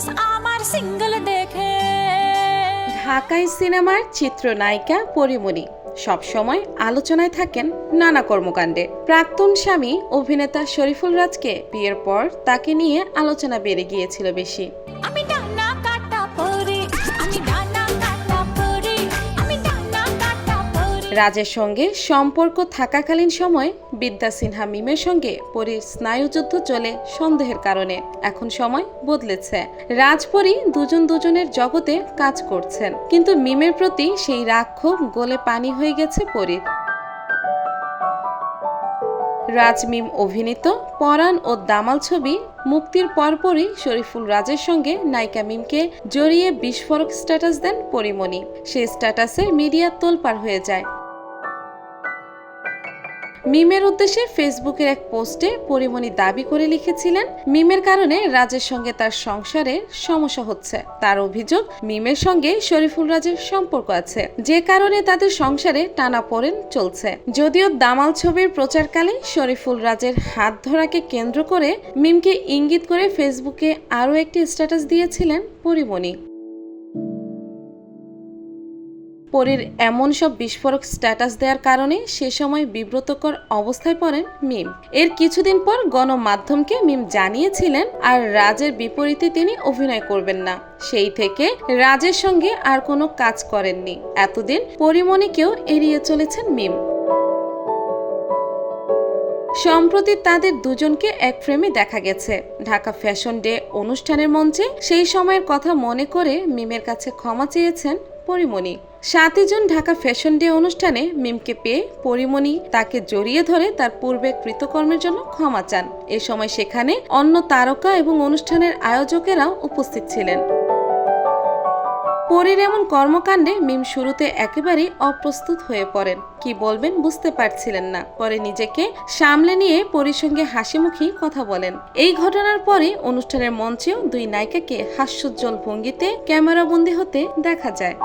Status আমার single দেখে। ঢাকায় সিনেমার চিত্রনায়িকা পরিমণি। সবসময় আলোচনায় থাকেন নানা কর্মকাণ্ডে। প্রাক্তন স্বামী অভিনেতা শরীফুল রাজকে বিয়ের পর তাকে নিয়ে আলোচনা বেড়ে গিয়েছিল বেশি। আমি রাজের সঙ্গে সম্পর্ক থাকাকালীন সময় বিদ্যা সিনহা মিমের সঙ্গে পরীর স্নায়ুযুদ্ধ চলে সন্দেহের কারণে। এখন সময় বদলেছে। রাজপরী দুজন দুজনের জগতে কাজ করছেন। কিন্তু মিমের প্রতি সেই রাগ গোলে পানি হয়ে গেছে পরীর। রাজমিম অভিনীত পরাণ ও দামাল ছবি মুক্তির পরপরই শরীফুল রাজের সঙ্গে নায়িকা মিমকে জড়িয়ে বিস্ফোরক স্ট্যাটাস দেন পরিমণি। সেই স্ট্যাটাসে মিডিয়া তোলপার হয়ে যায়। মিমের উদ্দেশ্যে ফেসবুকের এক পোস্টে পরিমণি দাবি করে লিখেছিলেন, মিমের কারণে রাজের সঙ্গে তার সংসারে সমস্যা হচ্ছে। তার অভিযোগ, মিমের সঙ্গে শরীফুল রাজের সম্পর্ক আছে। যে কারণে তাদের সংসারে টানাপোড়েন চলছে। যদিও দামাল ছবির প্রচারকালে শরীফুল রাজের হাত ধরাকে কেন্দ্র করে মিমকে ইঙ্গিত করে ফেসবুকে আরও একটি স্ট্যাটাস দিয়েছিলেন পরিমণি। পরীর এমন সব বিস্ফোরক স্ট্যাটাস দেওয়ার কারণে সে সময় বিব্রতকর অবস্থায় পড়েন মিম। এর কিছুদিন পর গণমাধ্যমকে মিম জানিয়েছিলেন, আর রাজের বিপরীতে তিনি অভিনয় করবেন না। সেই থেকে রাজের সঙ্গে আর কোনো কাজ করেননি। এতদিন পরিমণিকেও এড়িয়ে চলেছেন মিম। সম্প্রতি তাদের দুজনকে এক ফ্রেমে দেখা গেছে। ঢাকা ফ্যাশন ডে অনুষ্ঠানের মঞ্চে সেই সময়ের কথা মনে করে মিমের কাছে ক্ষমা চেয়েছেন পরিমণি। সাতই জুন ঢাকা ফ্যাশন ডে অনুষ্ঠানে মিমকে পেয়ে পরিমণি তাকে জড়িয়ে ধরে তার পূর্বে কৃতকর্মের জন্য ক্ষমা চান। এ সময় সেখানে অন্য তারকা এবং অনুষ্ঠানের আয়োজকেরাও উপস্থিত ছিলেন। পরীর এমন কর্মকাণ্ডে মিম শুরুতে একেবারেই অপ্রস্তুত হয়ে পড়েন। কি বলবেন বুঝতে পারছিলেন না। পরে নিজেকে সামলে নিয়ে পরীর সঙ্গে হাসিমুখী কথা বলেন। এই ঘটনার পরে অনুষ্ঠানের মঞ্চেও দুই নায়িকাকে হাস্যোজ্জ্বল ভঙ্গিতে ক্যামেরাবন্দি হতে দেখা যায়।